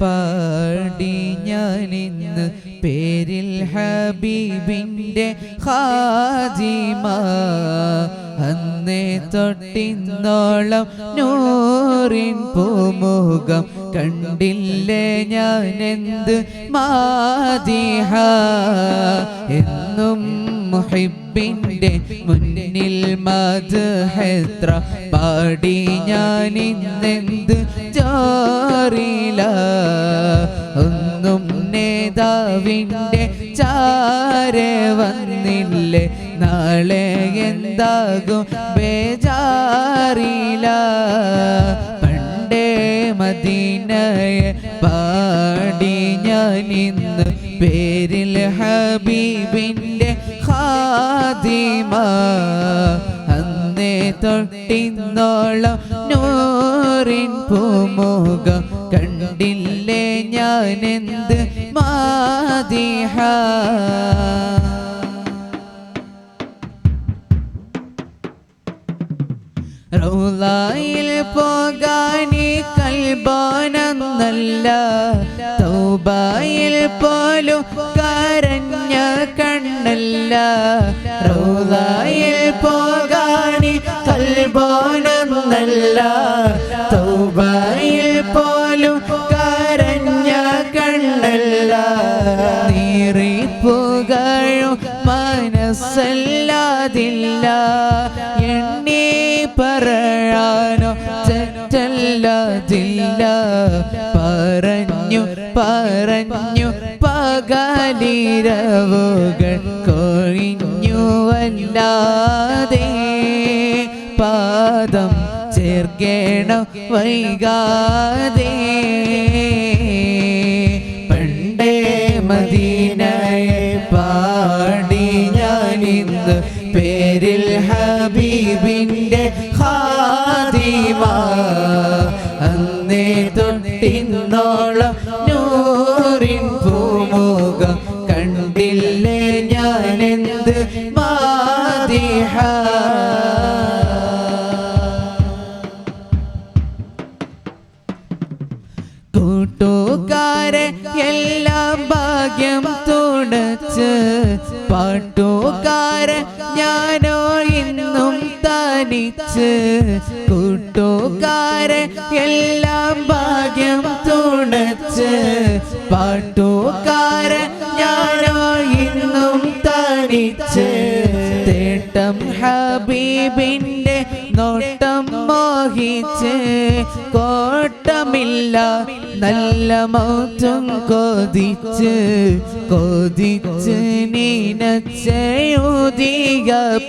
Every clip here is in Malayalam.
പാടി ഞാനിന്ന് പേരിൽ ഹബീബിന്റെ ഹാജിമ. അന്നേ തൊട്ടിന്നോളം നൂറിൻ പൂമുഖം കണ്ടില്ലേ ഞാനെന്ത് മാതിഹ. എന്നും മുഹിബിന്റെ മുന്നിൽ മധുഹെത്ര പാടി ഞാനിന്നെന്ത് ജോറില ഒന്നും നേതാവിന്റെ ചാരെ വന്നില്ലേ? നാളെ എന്താകും? ബേജാറില. പണ്ടേ മദീനയെ പാടി ഞാനിന്ന് പേരിൽ ഹബീബിന്റെ ഹാദിമ അന്നേ തൊട്ടിന്നോളം നൂറിൻ പൂമുഖം കണ്ടില്ലേ ഞാനെന്ത് മാതിഹ? റൗലായിൽ പോകാനി കൽബാനെന്നല്ല തൗബായിൽ പോലും കരഞ്ഞ കണ്ണല്ല. റൗലായിൽ മനസ്സല്ലാതില്ല എണ്ണി പറയാനോ തെറ്റല്ലതില്ല പറഞ്ഞു പറഞ്ഞു പകലിരവുകൾ കൊഴിഞ്ഞുവല്ലാതെ പാദം ചേർക്കേണം വൈകാതെ. പണ്ടേ മദീനയെ പാടി ഞാനിന്ന് പേരിൽ ഹബീബിന്റെ ഹാദിമ അന്നേ തൊട്ടിന്നോളം നൂറിൻ പൂമുഖം കണ്ടില്ലേ. തനിച്ച് കൂട്ടുകാരെ എല്ലാം ഭാഗ്യം തുണച്ച്. പാട്ടുകാരെ ഞാനോ ഇന്നും തണിച്ച്. തേട്ടം ഹബീബിന്റെ നോട്ടം മോഹിച്ച്. കോട്ടമില്ല നല്ല മൗത്തും കൊതിച്ച് കൊതിച്ച് നീനച്ചയൂതിക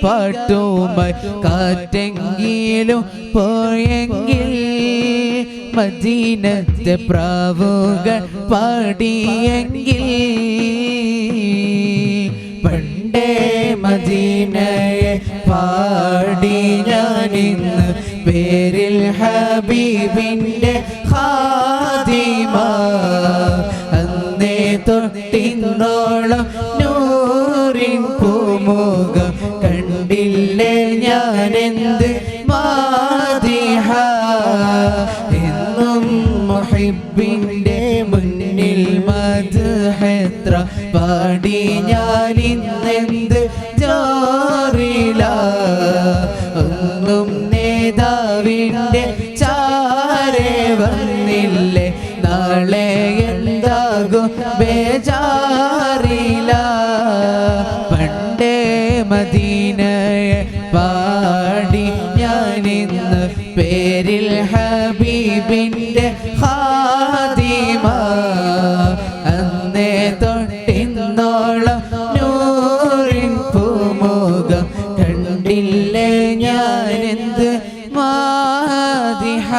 പാട്ടുമായി കാറ്റെങ്കിലും പോയെങ്കിൽ മദീനത്തെ പ്രാവുകൾ പാടിയെങ്കിൽ പണ്ടേ മദീനയെ പാടി ഞാനിന്ന് പേരിൽ ഹബീബിന്റെ ഖാദിമ. അന്നേ തൊട്ടിന്നോളം നൂറിൻ പൂമുഖം കണ്ടില്ലേ ഞാനെന്ത് മാതിഹ എന്നും മുഹിബിന്റെ മുന്നിൽ മധുഹെത്ര പാടി ഞാനിന്നെന്ത് വന്നില്ലേ നാളെ എന്താകും? ബേജാറില. പണ്ടേ മദീനയെ പാടി ഞാനിന്ന് പേരിൽ ഹബീബിന്റെ ഹാദിമ. അന്നേ തൊട്ടിന്നോളം നൂറിൻ പൂമുഖം കണ്ടില്ലേ ഞാനെന്ത് മാതിഹ